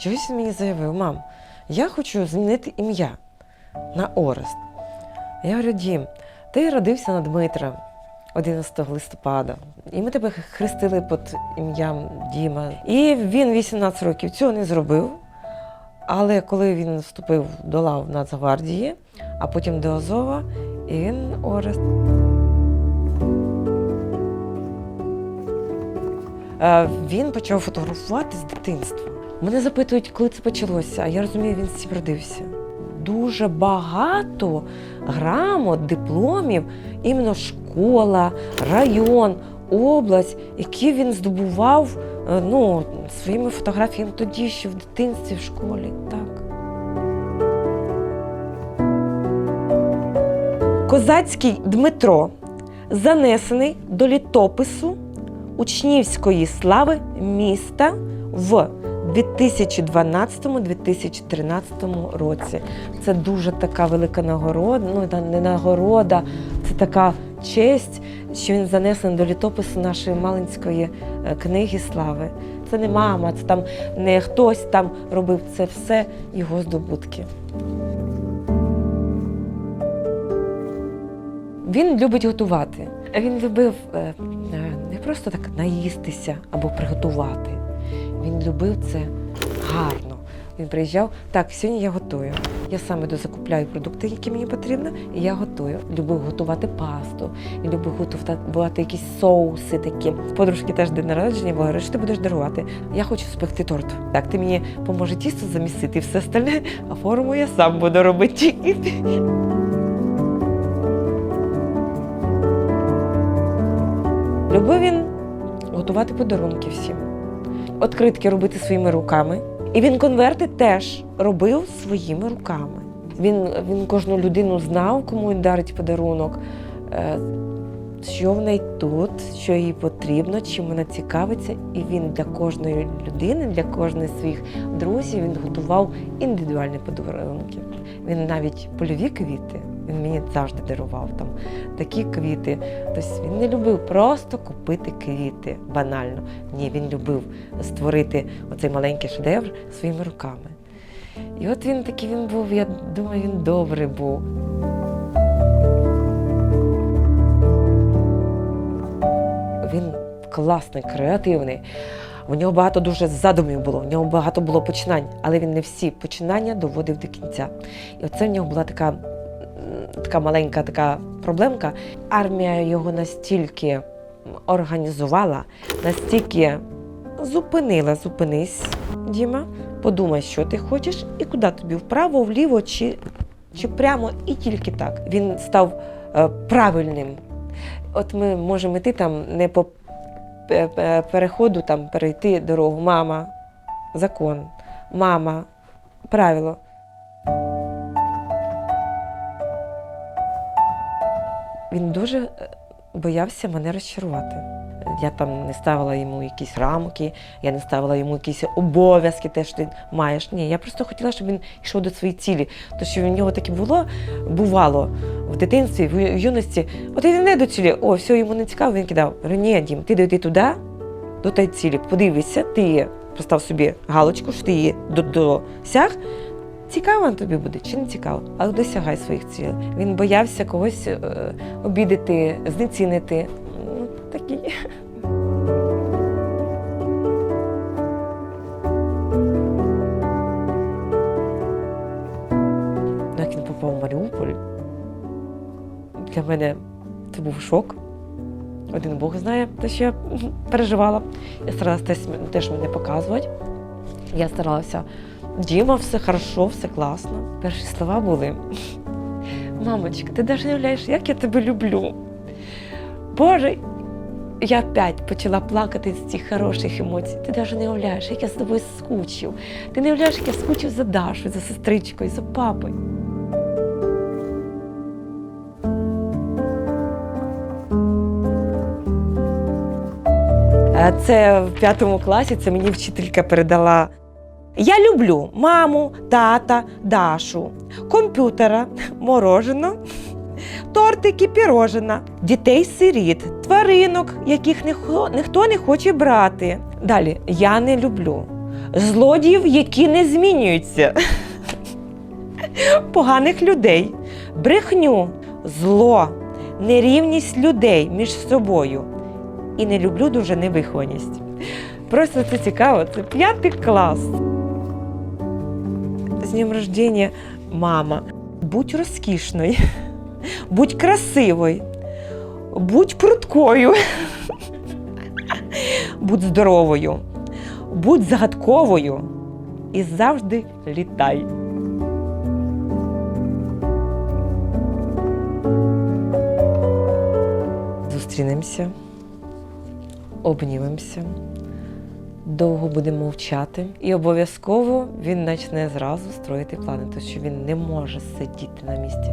чогось він мені заявив, мам, я хочу змінити ім'я на Орест. Я говорю, Дім, ти родився на Дмитра 11 листопада, і ми тебе хрестили під ім'ям Діма. І він 18 років цього не зробив. Але коли він вступив до лав Нацгвардії, а потім до Азова, і він Орест. Е, Він почав фотографувати з дитинства. Мене запитують, коли це почалося, а я розумію, він з родився. Дуже багато грамот, дипломів, іменно школа, район, область, які він здобував е, ну, своїми фотографіями тоді, ще в дитинстві, в школі. Так. Козацький Дмитро занесений до літопису учнівської слави міста в 2012-2013 році. Це дуже така велика нагорода, ну не нагорода, це така честь, що він занесений до літопису нашої Малинської е, книги слави. Це не мама, це там не хтось там робив, це все його здобутки. Він любить готувати. Він любив е, е, не просто так наїстися або приготувати. Любив це гарно. Він приїжджав, так, сьогодні я готую. Я саме дозакупляю продукти, які мені потрібно, і я готую. Любив готувати пасту, і любив готувати якісь соуси такі. Подружки теж день народження, бо говорить, що ти будеш дарувати. Я хочу спекти торт. Так, ти мені поможе тісто замісити і все остальне, а форму я сам буду робити. Любив він готувати подарунки всім, откритки робити своїми руками. І він конверти теж робив своїми руками. Він, він кожну людину знав, кому він дарить подарунок, е, що в неї тут, що їй потрібно, чим вона цікавиться. І він для кожної людини, для кожної своїх друзів він готував індивідуальні подарунки. Він навіть польові квіти. Він мені завжди дарував там такі квіти. Тобто він не любив просто купити квіти банально. Ні, він любив створити оцей маленький шедевр своїми руками. І от він такий він був, я думаю, він добрий був. Він класний, креативний. У нього багато дуже задумів було, у нього багато було починань, але він не всі починання доводив до кінця. І оце в нього була така, така маленька така проблемка. Армія його настільки організувала, настільки зупинила, зупинись, Діма, подумай, що ти хочеш, і куди тобі вправо, вліво чи, чи прямо, і тільки так. Він став е, правильним. От ми можемо йти там не по пе- пе- переходу, там перейти дорогу. Мама, закон, мама, правило. Він дуже е, боявся мене розчарувати. Я там не ставила йому якісь рамки, я не ставила йому якісь обов'язки, те, що ти маєш. Ні, я просто хотіла, щоб він йшов до своєї цілі. То, що в нього таке було, бувало в дитинстві, в юності. От він не до цілі, о, все йому не цікаво, він кидав. Ні, Дім, ти дойди туди, до тієї цілі, подивися, ти постав собі галочку, що ти її до- досяг. Цікаво тобі буде чи не цікаво, але досягай своїх цілей. Він боявся когось е, обідати, знецінити. Ну, такий. Ну, Як він попав в Маріуполь, для мене це був шок. Один Бог знає, те, що я переживала. Я старалася теж мене показувати. Я старалася. Діма, все хорошо, все класно. Перші слова були. Мамочка, ти навіть не уявляєш, як я тебе люблю. Боже, я опять почала плакати з цих хороших емоцій. Ти навіть не уявляєш, як я з тобою скучив. Ти не уявляєш, як я скучив за Дашою, за сестричкою, за папою. Це в п'ятому класі, це мені вчителька передала. Я люблю маму, тата, Дашу, комп'ютера, морожено, тортики, пірожина, дітей-сиріт, тваринок, яких ніхто не хоче брати. Далі. Я не люблю. Злодіїв, які не змінюються, поганих людей, брехню, зло, нерівність людей між собою. І не люблю дуже невихованість. Просто це цікаво, це п'ятий клас. З днем рождения, мама. Будь розкішною, будь красивою, будь пруткою, будь здоровою, будь загадковою і завжди літай. Зустрінемося, обнімемося, довго буде мовчати, і обов'язково він почне зразу строїти плани, тому що він не може сидіти на місці.